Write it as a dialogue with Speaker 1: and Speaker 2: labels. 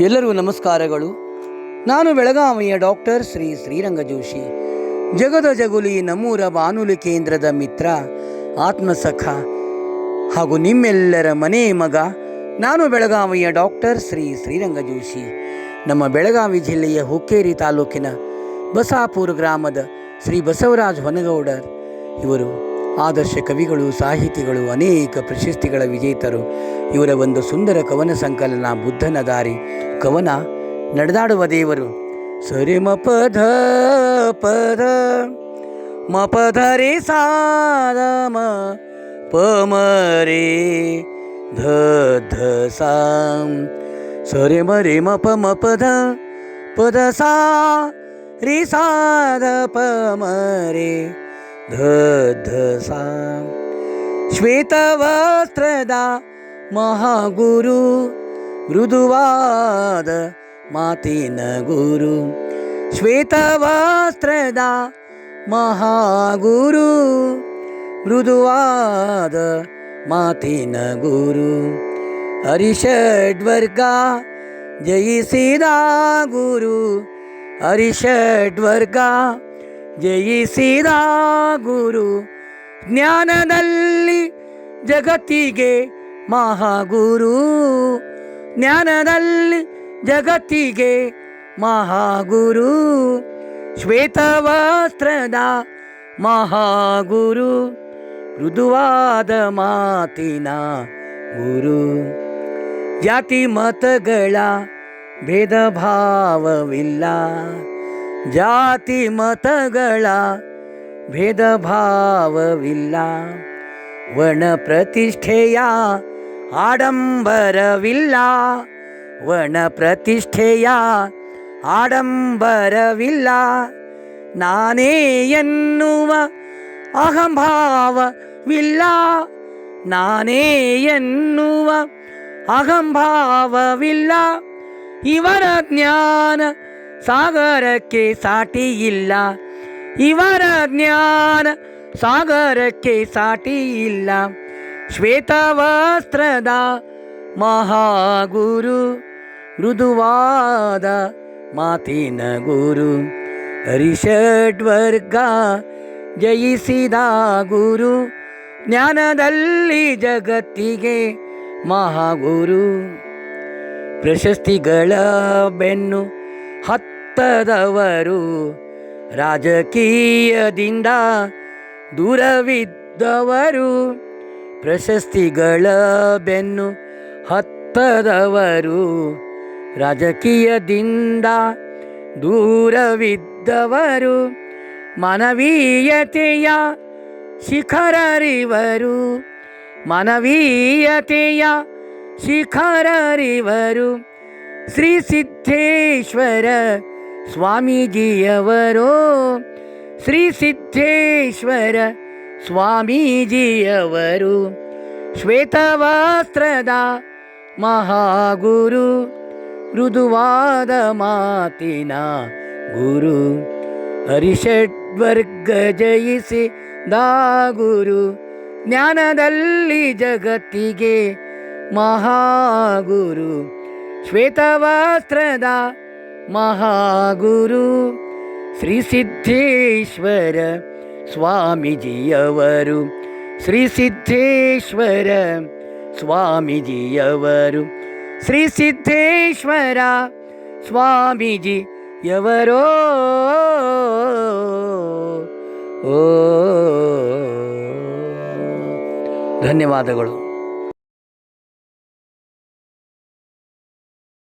Speaker 1: ಎಲ್ಲರಿಗೂ ನಮಸ್ಕಾರಗಳು. ನಾನು ಬೆಳಗಾವಿಯ ಡಾಕ್ಟರ್ ಶ್ರೀ ಶ್ರೀರಂಗ ಜೋಶಿ ಜಗದ ಜಗುಲಿ ನಮ್ಮೂರ ಬಾನುಲಿ ಕೇಂದ್ರದ ಮಿತ್ರ, ಆತ್ಮಸಖ ಹಾಗೂ ನಿಮ್ಮೆಲ್ಲರ ಮನೆ ಮಗ ನಾನು ಬೆಳಗಾವಿಯ ಡಾಕ್ಟರ್ ಶ್ರೀ ಶ್ರೀರಂಗ ಜೋಶಿ ನಮ್ಮ ಬೆಳಗಾವಿ ಜಿಲ್ಲೆಯ ಹುಕ್ಕೇರಿ ತಾಲೂಕಿನ ಬಸಾಪುರ ಗ್ರಾಮದ ಶ್ರೀ ಬಸವರಾಜ್ ಹೊನಗೌಡರ್ ಇವರು. ಆದರ್ಶ ಕವಿಗಳು, ಸಾಹಿತಿಗಳು, ಅನೇಕ ಪ್ರಶಸ್ತಿಗಳ ವಿಜೇತರು. ಇವರ ಒಂದು ಸುಂದರ ಕವನ ಸಂಕಲನ ಬುದ್ಧನ ದಾರಿ. ಕವನ ನಡೆದಾಡುವ ದೇವರು ಸರಿ ಮ ಪಧ ಪದ ಮ ರೇ ಸಾದ ಮ ಪ ಧ ಧ ಸಾಂ ಸರಿ ಮರಿ ಮಪ ಮ ಪ ಮ ಪದ ಸಾ, ರೇ ಸಾದ ಪ ಧ ಧ ಸಾ ಶ್ವೇತವಸ್ತ್ರದ ಮಹಾಗುರು ಮೃದುವಾದ ಮಾತಿನ ಗುರು ಶ್ವೇತವಸ್ತ್ರದ ಮಹಾಗುರು ಮೃದುವಾದ ಮಾತಿನ ಗುರು ಹರಿಷಡ್ವರ್ಗ ಜಯಿಸಿದ ಗುರು ಹರಿಷಡ್ವರ್ಗ ಜಯಿಸಿದ ಗುರು ಜ್ಞಾನದಲ್ಲಿ ಜಗತ್ತಿಗೆ ಮಹಾಗುರು. ಜ್ಞಾನದಲ್ಲಿ ಜಗತ್ತಿಗೆ ಮಹಾಗುರು. ಶ್ವೇತವಸ್ತ್ರದ ಮಹಾಗುರು. ಮೃದುವಾದ ಮಾತಿನ ಗುರು. ಜಾತಿ ಮತಗಳ ಭೇದ ಭಾವವಿಲ್ಲ ಜಾತಿ ಮತಗಳ ಭೇದ ಭಾವವಿಲ್ಲ ವನ ಪ್ರತಿಷ್ಠೆಯ ಆಡಂಬರವಿಲ್ಲ. ವನ ಪ್ರತಿಷ್ಠೆಯ ಆಡಂಬರವಿಲ್ಲ. ನಾನೇ ಎನ್ನುವ ಅಹಂಭಾವವಿಲ್ಲ. ನಾನೇ ಎನ್ನುವ ಅಹಂಭಾವವಿಲ್ಲ. ಇವರ ಜ್ಞಾನ ಸಾಗರಕ್ಕೆ ಸಾಟಿ ಇಲ್ಲ. ಇವರ ಜ್ಞಾನ ಸಾಗರಕ್ಕೆ ಸಾಟಿ ಇಲ್ಲ. ಶ್ವೇತವಸ್ತ್ರದ ಮಹಾಗುರು, ಮೃದುವಾದ ಮಾತಿನ ಗುರು ಹರಿಷಡ್ವರ್ಗ ಜಯಿಸಿದ ಗುರು, ಜ್ಞಾನದಲ್ಲಿ ಜಗತ್ತಿಗೆ ಮಹಾಗುರು. ಪ್ರಶಸ್ತಿಗಳ ಬೆನ್ನು ಹತ್ತದವರು ರಾಜಕೀಯದಿಂದ ದೂರವಿದ್ದವರು. ಪ್ರಶಸ್ತಿಗಳ ಬೆನ್ನು ಹತ್ತದವರು. ರಾಜಕೀಯದಿಂದ ದೂರವಿದ್ದವರು. ಮಾನವೀಯತೆಯ ಶಿಖರರಿವರು. ಮಾನವೀಯತೆಯ ಶಿಖರರಿವರು. ಶ್ರೀ ಸಿದ್ಧೇಶ್ವರ ಸ್ವಾಮೀಜಿಯವರೋ ಶ್ರೀ ಸಿದ್ಧೇಶ್ವರ ಸ್ವಾಮೀಜಿಯವರು ಶ್ವೇತವಸ್ತ್ರದ ಮಹಾಗುರು, ಮೃದುವಾದ ಮಾತಿನ ಗುರು, ಹರಿಷಡ್ವರ್ಗ ಜಯಿಸಿ ಗುರು ಜ್ಞಾನದಲ್ಲಿ ಜಗತ್ತಿಗೆ ಮಹಾಗುರು, ಶ್ವೇತವಸ್ತ್ರದ ಮಹಾಗುರು ಶ್ರೀ ಸಿದ್ಧೇಶ್ವರ ಸ್ವಾಮೀಜಿಯವರು. ಶ್ರೀ ಸಿದ್ಧೇಶ್ವರ ಸ್ವಾಮೀಜಿಯವರು. ಶ್ರೀ ಸಿದ್ಧೇಶ್ವರ ಸ್ವಾಮೀಜಿಯವರೋ. ಓ. ಧನ್ಯವಾದಗಳು.